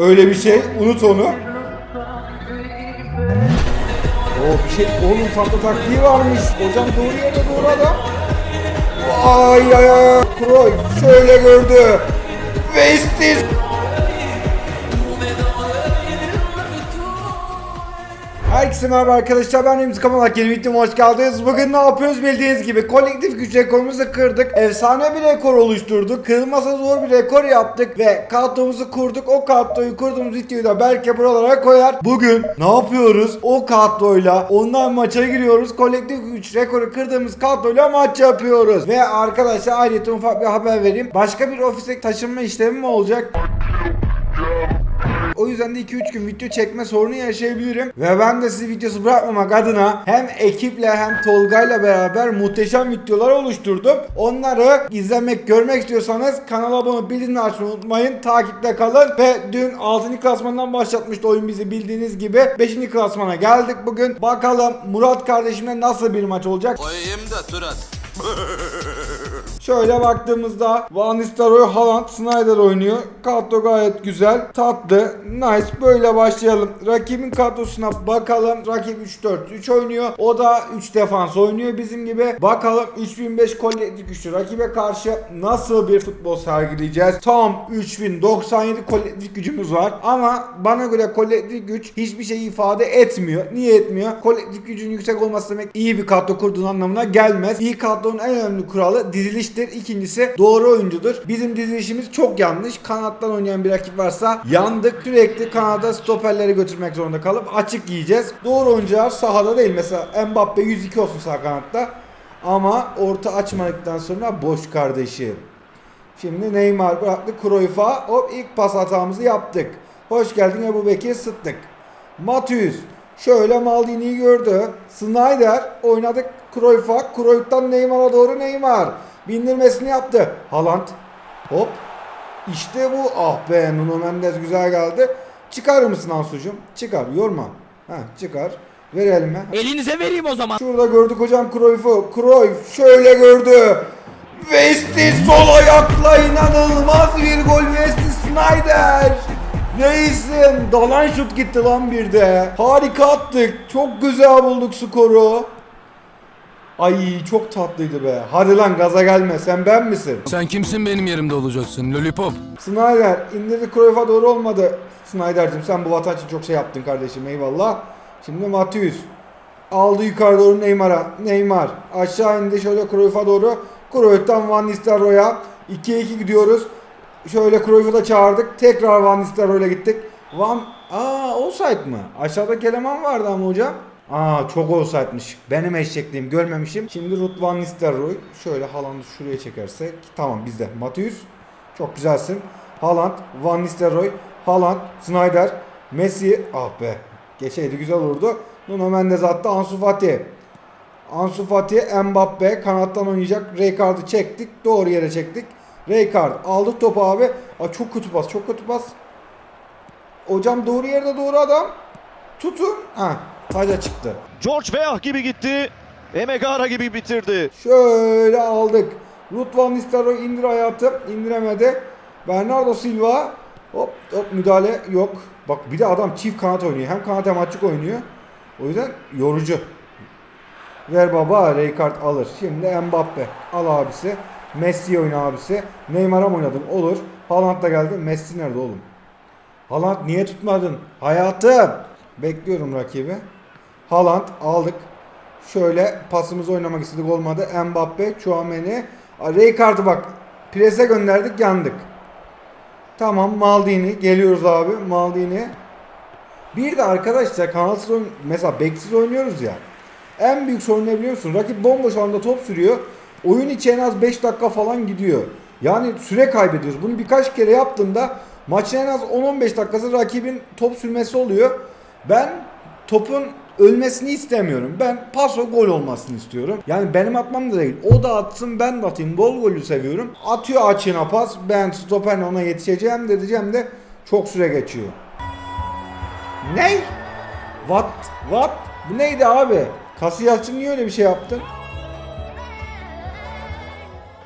öyle bir şey. Unut onu. O bir şey oğlum farklı taktiği varmış. Hocam doğru yere doğru adam. Ay ay ay. Kroy şöyle gördü. Ve Herkese merhaba arkadaşlar ben Remzi Kamalak yeni videoma hoş geldiniz. Bugün ne yapıyoruz bildiğiniz gibi kolektif güç rekorumuzu kırdık. Efsane bir rekor oluşturduk. Kırılması zor bir rekor yaptık ve kadromuzu kurduk. O kadroyu kurduğumuz videoyu da belki buralara koyar. Bugün ne yapıyoruz? O kadroyla online maça giriyoruz. Kolektif güç rekoru kırdığımız kadroyla maç yapıyoruz. Ve arkadaşlar ayrıca ufak bir haber vereyim. Başka bir ofise taşınma işlemi mi olacak? O yüzden de 2-3 gün video çekme sorunu yaşayabilirim. Ve ben de sizi videosu bırakmamak adına hem ekiple hem Tolga'yla beraber muhteşem videolar oluşturdum. Onları izlemek, görmek istiyorsanız kanala abone olup bildirimleri açmayı unutmayın. Takipte kalın. Ve dün 6. klasmandan başlatmıştı oyun bizi bildiğiniz gibi. 5. klasmana geldik bugün. Bakalım Murat kardeşimle nasıl bir maç olacak? Koyayım da Turat. Şöyle baktığımızda Van Nistelrooy, Haaland, Snyder oynuyor. Kadro gayet güzel, tatlı, nice. Böyle başlayalım. Rakibin kadrosuna bakalım. Rakip 3-4-3 oynuyor. O da 3 defans oynuyor bizim gibi. Bakalım 3005 kolektif güçlü rakibe karşı nasıl bir futbol sergileyeceğiz. Tam 3097 kolektif gücümüz var. Ama bana göre kolektif güç hiçbir şey ifade etmiyor. Niye etmiyor? Kolektif gücün yüksek olması demek iyi bir kadro kurduğun anlamına gelmez. İyi kadronun en önemli kuralı diziliştir. İkincisi doğru oyuncudur. Bizim dizilişimiz çok yanlış. Kanattan oynayan bir rakip varsa yandık. Sürekli kanada stoperleri götürmek zorunda kalıp açık yiyeceğiz. Doğru oyuncular sahada değil. Mesela Mbappe 102 olsun sağ kanatta. Ama orta açmadıktan sonra boş kardeşim. Şimdi Neymar bıraktı Cruyff'a. Hop ilk pas hatamızı yaptık. Hoş geldin Ebu Bekir sıttık. Matius şöyle Maldini'yi gördü. Snyder oynadık Cruyff'a. Cruyff'tan Neymar'a doğru Neymar. Bindirmesini yaptı. Haaland. Hop. İşte bu. Ah be Nuno Mendes güzel geldi. Çıkarır mısın Ansucuğum? Çıkar. Yorma. Ha çıkar. Ver elime. Elinize vereyim o zaman. Şurada gördük hocam Cruyff'u. Cruyff şöyle gördü. Westi sol ayakla inanılmaz bir gol Westi Snyder. Reisim dalan şut gitti lan bir de. Harika attık. Çok güzel bulduk skoru. Ay çok tatlıydı be. Hadi lan gaza gelme. Sen ben misin? Sen kimsin benim yerimde olacaksın lollipop? Snyder indirdi Cruyff'a doğru olmadı. Snyder'cim sen bu vatan için çok şey yaptın kardeşim eyvallah. Şimdi Matius. Aldı yukarı doğru Neymar'a. Neymar aşağı indi şöyle Cruyff'a doğru. Cruyff'tan Van Nistelrooy'a 2'ye 2 gidiyoruz. Şöyle Cruyff'u da çağırdık. Tekrar Van Nistelrooy'la gittik. Van... Aa offside mı? Aşağıda eleman vardı ama hocam. Aa çok offside'miş. Benim eşekliğim görmemişim. Şimdi Ruth Van Nistelrooy. Şöyle Haaland'ı şuraya çekersek. Tamam bizde. Matius. Çok güzelsin. Haaland, Van Nistelrooy, Haaland, Snyder, Messi. Ah be. Geçeydi güzel olurdu. Nuno Mendes attı. Ansu Fati. Ansu Fati, Mbappe kanattan oynayacak. Rijkaard'ı çektik. Doğru yere çektik. Rijkaard aldık topu abi. Aa, çok kötü pas. Çok kötü pas. Hocam doğru yerde doğru adam. Tutun. Ha, taca çıktı. George Weah gibi gitti. Emegara gibi bitirdi. Şöyle aldık. Ruth Van Nistelrooy indir hayatı. indiremedi. Bernardo Silva. Hop hop müdahale yok. Bak bir de adam çift kanat oynuyor. Hem kanat hem açık oynuyor. O yüzden yorucu. Ver baba Rijkaard alır. Şimdi Mbappe. Al abisi. Messi oyna abisi. Neymar'a mı oynadın? Olur. Haaland da geldi. Messi nerede oğlum? Haaland niye tutmadın? Hayatım. Bekliyorum rakibi. Haaland aldık. Şöyle pasımız oynamak istedik olmadı. Mbappe, Chouameni. Rijkaard'ı bak. Prese gönderdik yandık. Tamam Maldini. Geliyoruz abi. Maldini. Bir de arkadaşlar kanatsız oyun mesela beksiz oynuyoruz ya. En büyük sorun ne biliyor musun? Rakip bomboş anda top sürüyor. Oyun içi en az 5 dakika falan gidiyor. Yani süre kaybediyoruz. Bunu birkaç kere yaptığında maçın en az 10-15 dakikası rakibin top sürmesi oluyor. Ben topun ölmesini istemiyorum. Ben paso gol olmasını istiyorum. Yani benim atmam da değil. O da atsın ben de atayım. Bol golü seviyorum. Atıyor açığına pas. Ben stoperle ona yetişeceğim de diyeceğim de çok süre geçiyor. Ney? What? What? Bu neydi abi? Kasiyasçı niye öyle bir şey yaptın?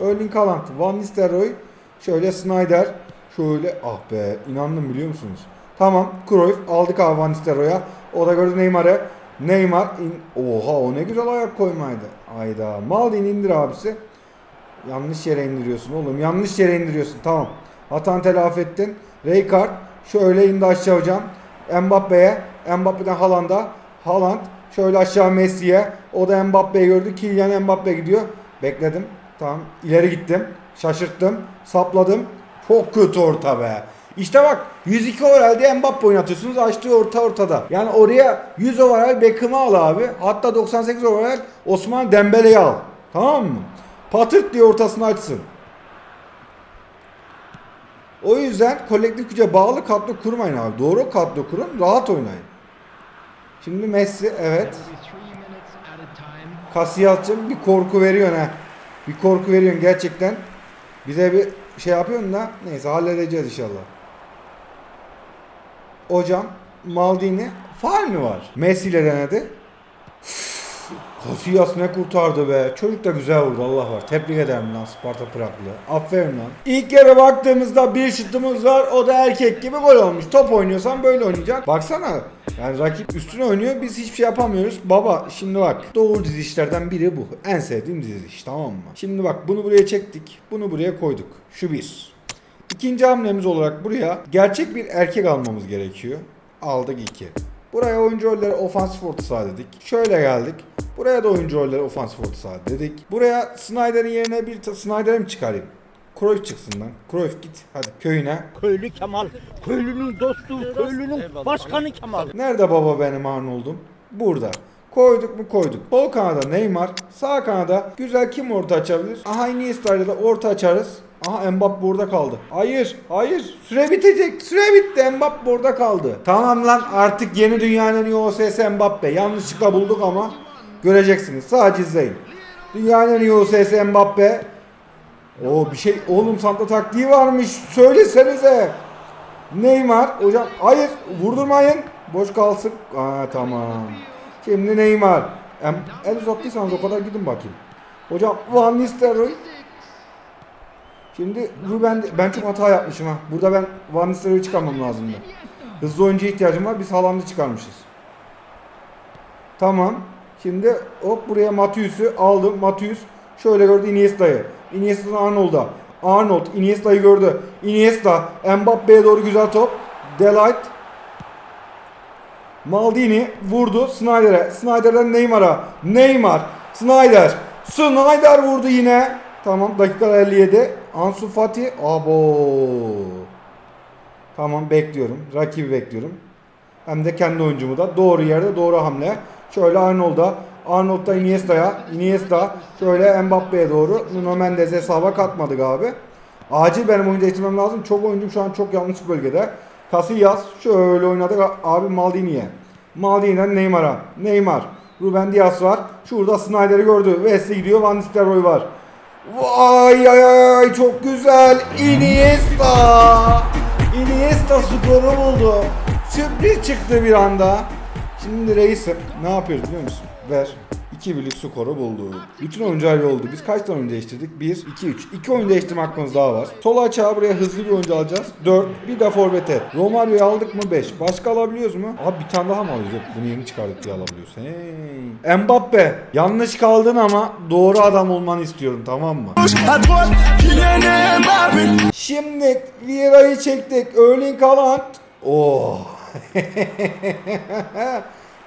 Erling Haaland, Van Nistelrooy, şöyle Snyder, şöyle ah be inandım biliyor musunuz? Tamam. Cruyff aldık abi Van Nistelrooy'a. O da gördü Neymar'ı. Neymar. in- Oha o ne güzel ayak koymaydı. Ayda. Maldini indir abisi. Yanlış yere indiriyorsun oğlum. Yanlış yere indiriyorsun. Tamam. Hatan telafi ettin. Rijkaard şöyle indi aşağı hocam. Mbappe'ye. Mbappe'den Haaland'a. Haaland şöyle aşağı Messi'ye. O da Mbappe'yi gördü. Kylian Mbappe gidiyor. Bekledim. Tamam. İleri gittim. Şaşırttım. Sapladım. Çok kötü orta be. İşte bak 102 overall'de Mbappe oynatıyorsunuz. Açtığı orta ortada. Yani oraya 100 overall Beckham'ı al abi. Hatta 98 overall Osman Dembele'yi al. Tamam mı? Patırt diye ortasını açsın. O yüzden kolektif güce bağlı kadro kurmayın abi. Doğru kadro kurun. Rahat oynayın. Şimdi Messi evet. Casillas'cığım bir korku veriyorsun ha. Bir korku veriyorsun gerçekten. Bize bir şey yapıyorsun da neyse halledeceğiz inşallah. Hocam Maldini faal mi var? Messi ile denedi. Casillas ne kurtardı be. Çocuk da güzel vurdu Allah var. Tebrik ederim lan Sparta Praglı. Aferin lan. İlk yarı baktığımızda bir şutumuz var. O da erkek gibi gol olmuş. Top oynuyorsan böyle oynayacaksın. Baksana. Yani rakip üstüne oynuyor. Biz hiçbir şey yapamıyoruz. Baba şimdi bak. Doğru dizişlerden biri bu. En sevdiğim diziş tamam mı? Şimdi bak bunu buraya çektik. Bunu buraya koyduk. Şu bir. İkinci hamlemiz olarak buraya gerçek bir erkek almamız gerekiyor. Aldık iki. Buraya oyuncu rolleri ofansif orta saha dedik. Şöyle geldik. Buraya da oyuncu rolleri ofansif orta saha dedik. Buraya Snyder'in yerine bir Snyder'ı mı çıkarayım? Cruyff çıksın lan. Cruyff git hadi köyüne. Köylü Kemal, köylünün dostu, köylünün başkanı Kemal. Nerede baba benim Arnold'um? Burada. Koyduk mu koyduk. Sol kanada Neymar. Sağ kanada güzel kim orta açabilir? Aha Iniesta ile de orta açarız. Aha Mbappe burada kaldı. Hayır, hayır. Süre bitecek. Süre bitti. Mbappe burada kaldı. Tamam lan artık yeni dünyanın en iyi OSS Mbappe. Yanlışlıkla bulduk ama göreceksiniz. Sadece izleyin. Dünyanın en iyi OSS Mbappe. O bir şey oğlum Santa taktiği varmış. Söylesenize. Neymar hocam hayır vurdurmayın. Boş kalsın. Aa tamam. Şimdi Neymar. Em, el uzattıysanız o kadar gidin bakayım. Hocam Van Nistelrooy. Şimdi Ruben ben çok hata yapmışım ha. Burada ben Van Nistelrooy'u çıkarmam lazımdı. Hızlı oyuncuya ihtiyacım var. Biz Haaland'ı çıkarmışız. Tamam. Şimdi hop buraya Matius'u aldım. Matius şöyle gördü Iniesta'yı. Iniesta'dan Arnold'a. Arnold Iniesta'yı gördü. Iniesta Mbappe'ye doğru güzel top. Delight Maldini vurdu Snyder'e. Snyder'den Neymar'a. Neymar. Snyder. Snyder vurdu yine. Tamam dakika 57. Ansu Fati. Abo. Tamam bekliyorum. Rakibi bekliyorum. Hem de kendi oyuncumu da. Doğru yerde doğru hamle. Şöyle Arnold'a. Arnold'da Iniesta'ya. Iniesta. Şöyle Mbappe'ye doğru. Nuno Mendes hesaba katmadık abi. Acil benim oyun değiştirmem lazım. Çok oyuncum şu an çok yanlış bölgede. Casillas şöyle oynadık abi Maldini'ye. Maldini'den Neymar'a. Neymar. Ruben Dias var. Şurada Snyder'i gördü. Wesley gidiyor. Van Nistelrooy var. Vay ay ay çok güzel. Iniesta. Iniesta skoru buldu. Sürpriz çıktı bir anda. Şimdi reisim ne yapıyoruz biliyor musun? Ver. 2 birlik skoru buldu. Bütün oyuncular oldu. Biz kaç tane oyun değiştirdik? 1, 2, 3. 2 oyun değiştirme hakkımız daha var. Sol açığa buraya hızlı bir oyuncu alacağız. 4. Bir de forvete. Romario'yu aldık mı 5. Başka alabiliyoruz mu? Abi bir tane daha mı alıyoruz? Yok bunu yeni çıkardık diye alabiliyoruz. Hey. Mbappe. Yanlış kaldın ama doğru adam olmanı istiyorum tamam mı? Şimdi Vieira'yı çektik. Erling Haaland. Oh.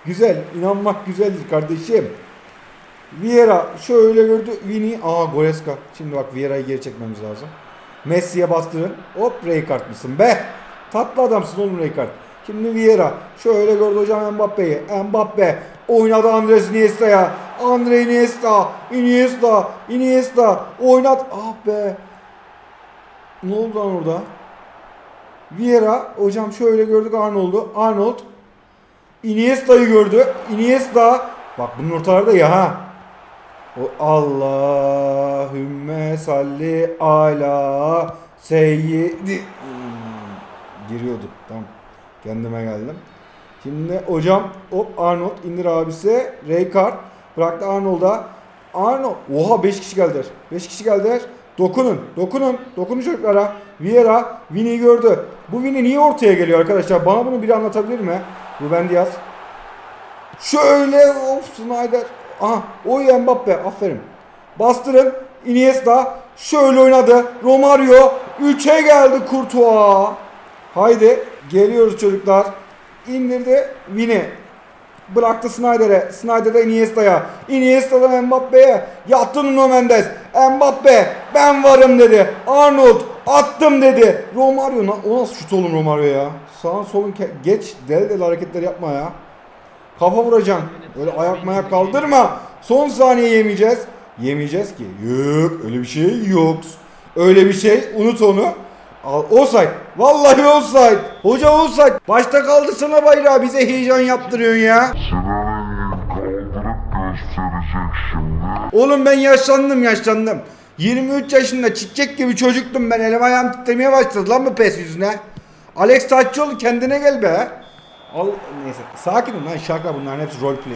Güzel. inanmak güzeldir kardeşim. Vieira şöyle gördü. Vini. Aa Goreska. Şimdi bak Vieira'yı geri çekmemiz lazım. Messi'ye bastırın. Hop Rijkaard mısın be? Tatlı adamsın oğlum Rijkaard. Şimdi Vieira. Şöyle gördü hocam Mbappe'yi. Mbappe. Oynadı Andres Iniesta'ya. Andre Iniesta. Iniesta. Iniesta. Oynat. Ah be. Ne oldu lan orada? Vieira. Hocam şöyle gördük Arnold'u. Arnold. Iniesta'yı gördü. Iniesta. Bak bunun ortalarda ya ha. O Allahümme salli ala seyyidi. Hmm, Giriyordu. Tamam. Kendime geldim. Şimdi hocam hop Arnold indir abisi. Rijkaard bıraktı Arnold'a. Arnold. Oha 5 kişi geldiler. 5 kişi geldiler. Dokunun. Dokunun. Dokunun çocuklara. Vieira. Vini gördü. Bu Vini niye ortaya geliyor arkadaşlar? Bana bunu biri anlatabilir mi? Ruben Diaz. Şöyle of Snyder. Aha oy Mbappe aferin. Bastırın. Iniesta şöyle oynadı. Romario 3'e geldi Courtois. Haydi geliyoruz çocuklar. İndirdi Vini. Bıraktı Snyder'e. Snyder'e Iniesta'ya. Iniesta'dan Mbappe'ye. Yattı Nuno Mendes. Mbappe ben varım dedi. Arnold attım dedi. Romario o nasıl şut oğlum Romario ya? Sağın solun geç deli deli hareketler yapma ya. Kafa vuracaksın. Öyle ayak mayak kaldırma. Son saniye yemeyeceğiz. Yemeyeceğiz ki. Yok öyle bir şey yok. Öyle bir şey unut onu. Al, offside. Vallahi offside. Hoca offside. Başta kaldırsana bayrağı bize heyecan yaptırıyorsun ya. Oğlum ben yaşlandım yaşlandım. 23 yaşında çiçek gibi çocuktum ben. Elim ayağım titremeye başladı lan bu pes yüzüne. Alex Taççıoğlu kendine gel be. Al neyse. Sakin ol lan şaka bunların hepsi roleplay.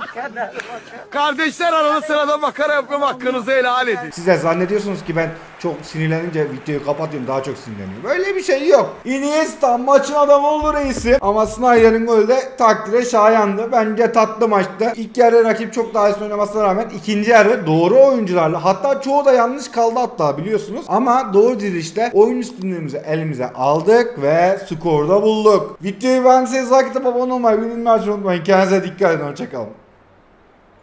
Kardeşler arada sırada makara yapma hakkınızı helal edin. Siz de zannediyorsunuz ki ben çok sinirlenince videoyu kapatıyorum daha çok sinirleniyorum. Böyle bir şey yok. Iniesta maçın adamı oldu reisi. Ama Snyder'in golü de takdire şayandı. Bence tatlı maçtı. İlk yarı rakip çok daha üstün oynamasına rağmen ikinci yarı doğru oyuncularla hatta çoğu da yanlış kaldı hatta biliyorsunuz. Ama doğru dizilişte oyun üstünlüğümüzü elimize aldık ve skorda bulduk. Videoyu ben size atıp abone olmayı, bildirimleri açmayı unutmayın. Kendinize dikkat edin. Hoşçakalın.